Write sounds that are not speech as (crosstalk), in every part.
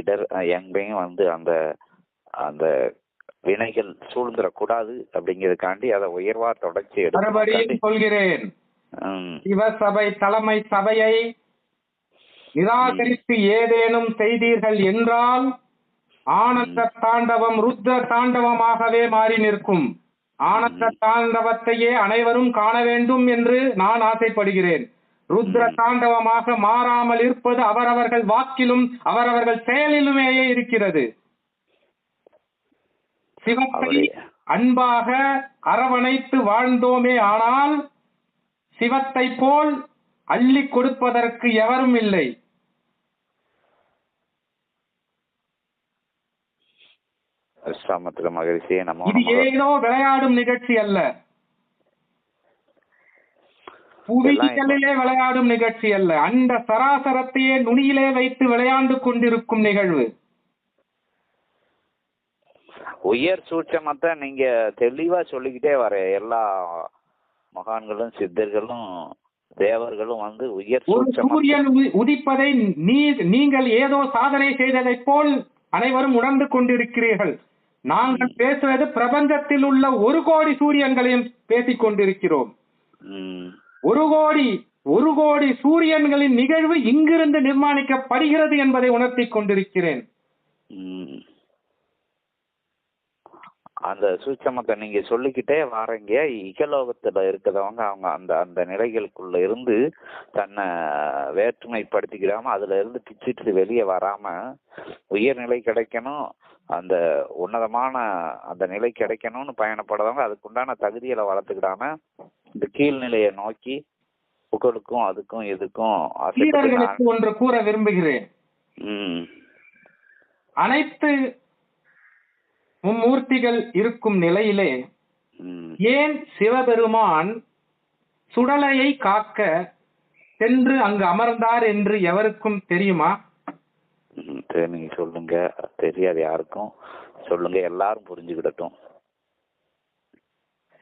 இடர் எங்கேயும் வந்து அந்த அந்த வினைகள் சூழ்ந்துடக்கூடாது அப்படிங்கிறதுக்காண்டி அதை உயர்வா தொடர்ச்சி மறுபடியும் சொல்கிறேன். சிவசபை தலைமை சபையை நிராகரித்து ஏதேனும் செய்தீர்கள் என்றால் ஆனந்த தாண்டவம் ருத்ர தாண்டவமாகவே மாறி நிற்கும். ஆனந்த தாண்டவத்தையே அனைவரும் காண வேண்டும் என்று நான் ஆசைப்படுகிறேன். ருத்ர தாண்டவமாக மாறாமல் இருப்பது அவரவர்கள் வாக்கிலும் அவரவர்கள் செயலிலுமேயே இருக்கிறது சிவத்தை. அன்பாக அரவணைத்து வாழ்ந்தோமே ஆனால் சிவத்தை போல் அள்ளி கொடுப்பதற்கு எவரும் இல்லை விஸ்வாமித்திர மகரிஷியே நமோ இது. ஏதோ விளையாடும் நிகழ்ச்சி அல்ல புவியியலிலே விளையாடும் நிகழ்ச்சி அல்ல. அந்த சராசரத்தையே நுனியிலே வைத்து விளையாண்டு கொண்டிருக்கும் நிகழ்வு. உயர் சூட்சமத்தை நீங்க தெளிவா சொல்லிக்கிட்டே வர எல்லா மகான்களும் சித்தர்களும் தேவர்களும் வந்து உயர் சூரியன் உதி- உதிப்பதை நீ நீங்கள் ஏதோ சாதனை செய்ததைப் போல் அனைவரும் உணர்ந்து கொண்டிருக்கிறீர்கள். நாங்கள் பேசுவது பிரபஞ்சத்தில் உள்ள ஒரு கோடி சூரியன்களையும் பேசிக் கொண்டிருக்கிறோம். ஒரு கோடி ஒரு கோடி சூரியன்களின் நிகழ்வு இங்கிருந்து நிர்மாணிக்கப்படுகிறது என்பதை உணர்த்திக் கொண்டிருக்கிறேன் ம். அந்த சூட்சமத்தை நீங்க சொல்லிக்கிட்டே வாரங்க இகலோகத்துல இருக்கிறவங்க அவங்க அந்த அந்த நிலைகளுக்குள்ள இருந்து தன்னை வேற்றுமைப்படுத்திக்கிறாம அதுல இருந்து பிச்சுட்டு வெளியே வராம உயர்நிலை கிடைக்கணும் அந்த உன்னதமான அந்த நிலை கிடைக்கணும்னு பயணப்படுறவங்க அதுக்குண்டான தகுதிகளை வளர்த்துக்கிடாம இந்த கீழ்நிலையை நோக்கி புகழுக்கும் அதுக்கும் சீடர்களுக்கு ஒன்று கூற விரும்புகிறேன். அனைத்து மும்மூர்த்திகள் இருக்கும் நிலையிலே ஏன் சிவபெருமான் சுடலையை காக்க சென்று அங்கு அமர்ந்தார் என்று எவருக்கும் தெரியுமா? சரி நீங்க சொல்லுங்க. தெரியாது யாருக்கும். சொல்லுங்க எல்லாரும் புரிஞ்சுக்கிடட்டும்.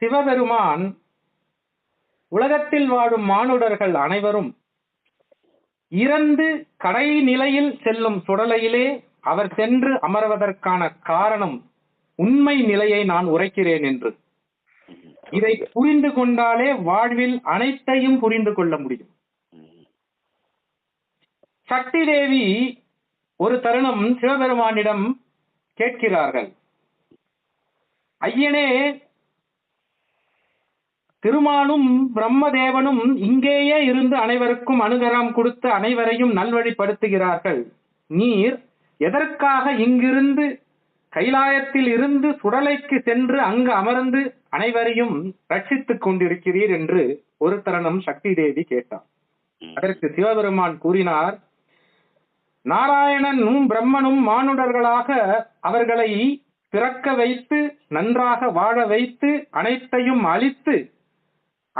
சிவபெருமான் உலகத்தில் வாழும் மானுடர்கள் அனைவரும் இறந்து கடை நிலையில் செல்லும் சுடலையிலே அவர் சென்று அமர்வதற்கான காரணம் உண்மை நிலையை நான் உரைக்கிறேன் என்று. இதை புரிந்து கொண்டாலே வாழ்வில் அனைத்தையும் புரிந்து கொள்ள முடியும். சக்தி தேவி ஒரு தருணம் சிவபெருமானிடம் கேட்கிறார்கள். ஐயனே திருமாலும் பிரம்மதேவனும் இங்கேயே இருந்து அனைவருக்கும் அனுகரம் கொடுத்து அனைவரையும் நல்வழிப்படுத்துகிறார்கள். நீர் எதற்காக இங்கிருந்து கைலாயத்தில் இருந்து சுடலைக்கு சென்று அங்கு அமர்ந்து அனைவரையும் ரட்சித்துக் கொண்டிருக்கிறீர் என்று ஒரு தருணம் சக்தி தேவி கேட்டார் அதற்கு சிவபெருமான் கூறினார் நாராயணனும் பிரம்மனும் மானுடர்களாக அவர்களை பிறக்க வைத்து நன்றாக வாழ வைத்து அனைத்தையும் அழித்து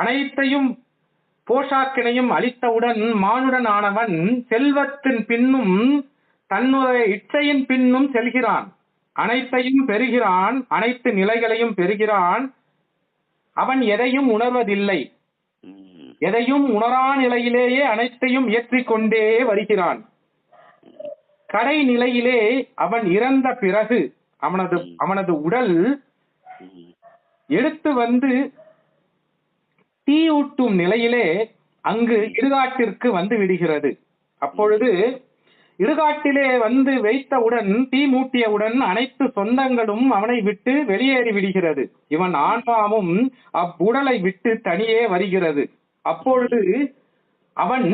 அனைத்தையும் போஷாக்கினையும் அளித்தவுடன் மானுடன் ஆனவன் செல்வத்தின் பின்னும் தன்னுடைய இச்சையின் பின்னும் செல்கிறான். அனைத்தையும் பெறுகிறான் அனைத்து நிலைகளையும் பெறுகிறான். அவன் எதையும் உணர்வதில்லை. எதையும் உணரா நிலையிலேயே அனைத்தையும் இயற்றிக் கொண்டே வருகிறான். கடை நிலையிலே அவன் இறந்த பிறகு அவனது அவனது உடல் எடுத்து வந்து தீயூட்டும் நிலையிலே அங்கு இடுகாட்டிற்கு வந்து விடுகிறது. அப்பொழுது இடுகாட்டிலே வந்து வைத்தவுடன் தீ மூட்டியவுடன் அனைத்து சொந்தங்களும் அவனை விட்டு வெளியேறி விடுகிறது. இவன் ஆன்மாவும் அவ்வுடலை விட்டு தனியே வருகிறது. அப்பொழுது அவன்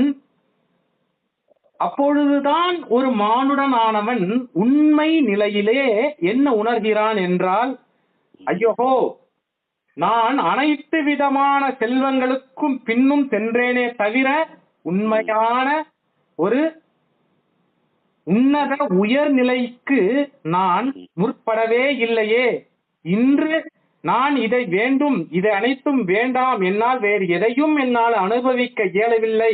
அப்பொழுதுதான் ஒரு மானுடனானவன் உண்மை நிலையிலே என்ன உணர்கிறான் என்றால் ஐயோஹோ நான் அனைத்து விதமான செல்வங்களுக்கும் பின்னும் சென்றேனே தவிர உண்மையான ஒரு உன்னத உயர்நிலைக்கு நான் முற்படவே இல்லையே. இன்று நான் இதை வேண்டும் இதை அனைத்தும் வேண்டாம் என்னால் வேறு எதையும் என்னால் அனுபவிக்க இயலவில்லை.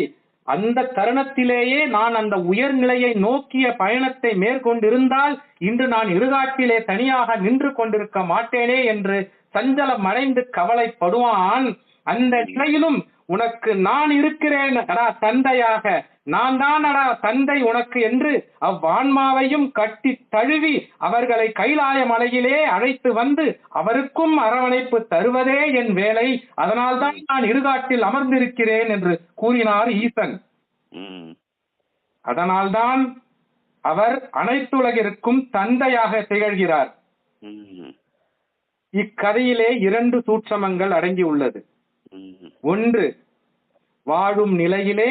அந்த தருணத்திலேயே நான் அந்த உயர்நிலையை நோக்கிய பயணத்தை மேற்கொண்டிருந்தால் இன்று நான் இருகாட்டிலே தனியாக நின்று கொண்டிருக்க மாட்டேனே என்று சஞ்சலம் அடைந்து கவலைப்படுவான். அந்த நிலையிலும் உனக்கு நான் இருக்கிறேன். அடா தந்தையாக. நான் தான் அடா தந்தை உனக்கு என்று அவ்வான்மாவையும் கட்டி தழுவி அவர்களை கைலாய மலையிலே அழைத்து வந்து அவருக்கும் அரவணைப்பு தருவதே என் வேலை. அதனால்தான் நான் இருகாட்டில் அமர்ந்திருக்கிறேன் என்று கூறினார் ஈசன். அதனால்தான் அவர் அனைத்துலகிற்கும் தந்தையாக திகழ்கிறார். இக்கதையிலே இரண்டு சூட்சமங்கள் அடங்கியுள்ளது ஒன்று வாழும் நிலையிலே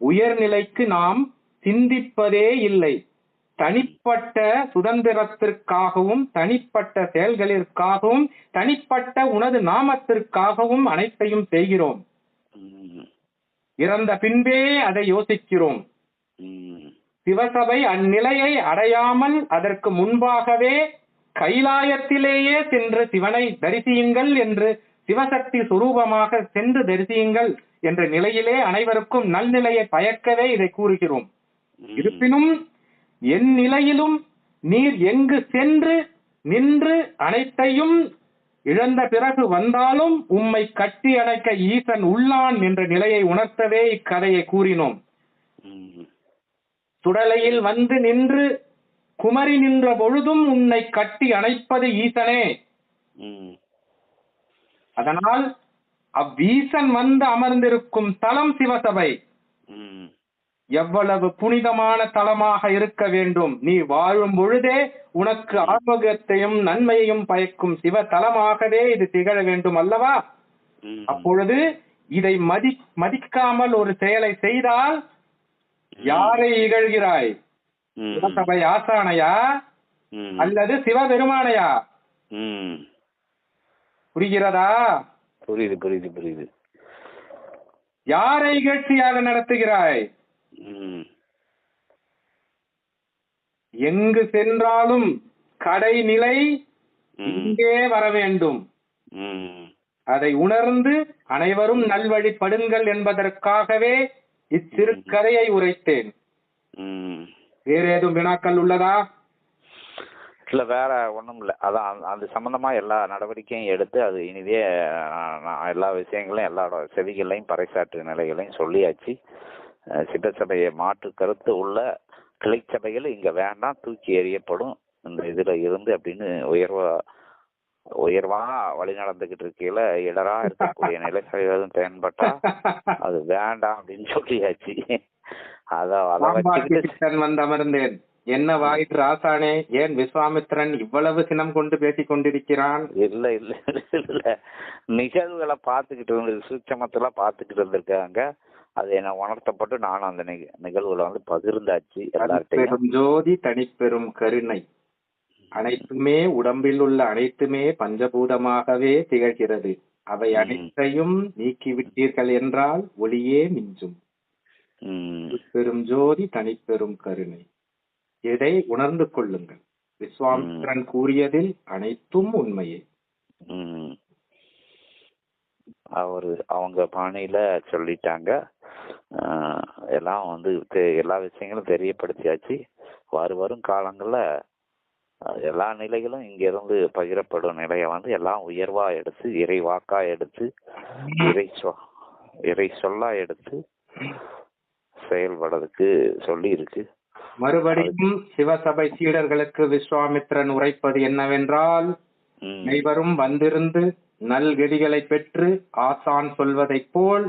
உயர்நிலைக்கு நாம் சிந்திப்பதே இல்லை. தனிப்பட்ட சுதந்திரத்திற்காகவும் தனிப்பட்ட செயல்களிற்காகவும் தனிப்பட்ட உனது நாமத்திற்காகவும் அனைத்தையும் செய்கிறோம். இறந்த பின்பே அதை யோசிக்கிறோம். சிவசபை அந்நிலையை அடையாமல் அதற்கு முன்பாகவே கைலாயத்திலேயே சென்று சிவனை தரிசியுங்கள் என்று சிவசக்தி சுரூபமாக சென்று தரிசியுங்கள் என்ற நிலையிலே அனைவருக்கும் நல்நிலையை பயக்கவே இதை கூறுகிறோம். இருப்பினும் என் நிலையிலும் நீர் எங்கு சென்று நின்று அனைத்தையும் இழந்த பிறகு வந்தாலும் உம்மை கட்டி அணைக்க ஈசன் உள்ளான் என்ற நிலையை உணர்த்தவே இக்கதையை கூறினோம். சுடலையில் வந்து நின்று குமரி நின்ற பொழுதும் உன்னை கட்டி அணைப்பது ஈசனே. அதனால் அவ்வீசன் வந்து அமர்ந்திருக்கும் தலம் சிவசபை. எவ்வளவு புனிதமான தலமாக இருக்க வேண்டும். நீ வாழும் பொழுதே உனக்கு ஆரோக்கியத்தையும் நன்மையையும் பயக்கும் சிவ தலமாகவே இது திகழ வேண்டும் அல்லவா? அப்பொழுது இதை மதி மதிக்காமல் ஒரு செயலை செய்தால் யாரை இகழ்கிறாய்? சிவசபை ஆசானையா அல்லது சிவபெருமானையா? புரிகிறதா? புரியுது புரியுது புரியுது. யாரை இகழ்ச்சியாக நடத்துகிறாய்? எங்கு சென்றாலும் கடைநிலை இங்கே வர வேண்டும். அதை உணர்ந்து அனைவரும் நல்வழிப்படுங்கள் என்பதற்காகவே இச்சிறுகதையை உரைத்தேன். வேற ஏதும் வினாக்கள் உள்ளதா? இல்ல வேற ஒண்ணும் இல்ல அதான் அந்த- அது சம்பந்தமா எல்லா நடவடிக்கையும் எடுத்து அது இனிதே எல்லா விஷயங்களையும் எல்லா செவிகளையும் பறைசாற்று நிலைகளையும் சொல்லியாச்சு. சிவசபையை மாற்று கருத்து உள்ள கிளைச்சபைகள் இங்க வேண்டாம் தூக்கி எறியப்படும். இந்த இதுல இருந்து அப்படின்னு உயர்வா உயர்வா வழி நடந்துகிட்டு இருக்கையில இடரா இருக்கக்கூடிய நிலைகள் எதுவும் தென்பட்டா (laughs) அது வேண்டாம் அப்படின்னு சொல்லியாச்சு. அத அதை பாம்பாட்டி வச்சுக்கிட்டு சித்தன் வந்து அமர்ந்தேன் என்ன வாயிற்று ஆசானே ஏன் விஸ்வாமித்திரன் இவ்வளவு சினம் கொண்டு பேசிக் கொண்டிருக்கிறான்? இல்ல இல்ல இல்ல, நிகழ்வுகளை பார்த்துக்கிட்டு இருந்து சூட்சமத்தெல்லாம் பார்த்துக்கிட்டு இருந்திருக்காங்க அது என்ன உணர்த்தப்பட்டு நானும் அந்த நிக- நிகழ்வுகளை வந்து பகிர்ந்தாச்சு எல்லார்ட்டையும். ஜோதி தனிப்பெரும் கருணை. அனைத்துமே உடம்பில் உள்ள அனைத்துமே பஞ்சபூதமாகவே திகழ்கிறது. அவை. அனைத்தையும் நீக்கிவிட்டீர்கள் என்றால் ஒளியே மிஞ்சும். பெரும் ஜோதி தனிப்பெரும் கருணை. இதை உணர்ந்து கொள்ளுங்கள்? விஸ்வாமித்திரன் கூறியதில் அனைத்தும் உண்மையே. அவரு அவங்க பாணியில சொல்லிட்டாங்க. எல்லாம் வந்து எல்லா விஷயங்களும் தெரியப்படுத்தியாச்சு. வரும் வரும் காலங்கள்ல எல்லா நிலைகளும் இங்க இருந்து பகிரப்படும் நிலையை வந்து எல்லாம் உயர்வா எடுத்து இறை வாக்கா எடுத்து இறை சொ இறை சொல்லா எடுத்து செயல்படுறதுக்கு சொல்லி இருக்கு மறுபடியும் சிவசபை சீடர்களுக்கு விஸ்வாமித்திரன் உரைப்பது என்னவென்றால் அனைவரும் வந்திருந்து நல்கதிகளை பெற்று ஆசான் சொல்வதைப் போல்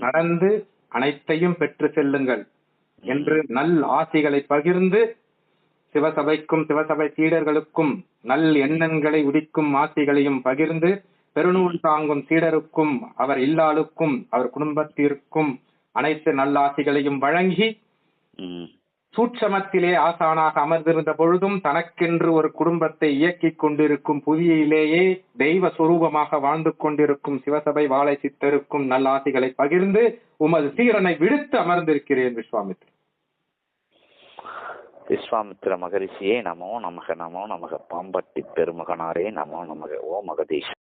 நடந்து அனைத்தையும் பெற்று செல்லுங்கள் என்று நல் ஆசிகளை பகிர்ந்து சிவசபைக்கும் சிவசபை சீடர்களுக்கும் நல் எண்ணங்களை உதிக்கும் ஆசிகளையும் பகிர்ந்து பெருநூல் தாங்கும் சீடருக்கும் அவர் இல்லாளுக்கும் அவர் குடும்பத்திற்கும் அனைத்து நல்லாசிகளையும் வழங்கி சூட்சமத்திலே ஆசானாக அமர்ந்திருந்த பொழுதும் தனக்கென்று ஒரு குடும்பத்தை இயக்கிக் கொண்டிருக்கும் புவியிலேயே தெய்வ சுரூபமாக வாழ்ந்து கொண்டிருக்கும் சிவசபை வாழை சித்தருக்கும் நல்லாசிகளை பகிர்ந்து உமது சீரனை விடுத்து அமர்ந்திருக்கிறேன் விஸ்வாமித்ரன். விஸ்வாமித்திர மகரிஷியே நமோ நமக நமோ நமக. பாம்பட்டி பெருமகனாரே நமோ நமக. ஓ மகதீஷ்.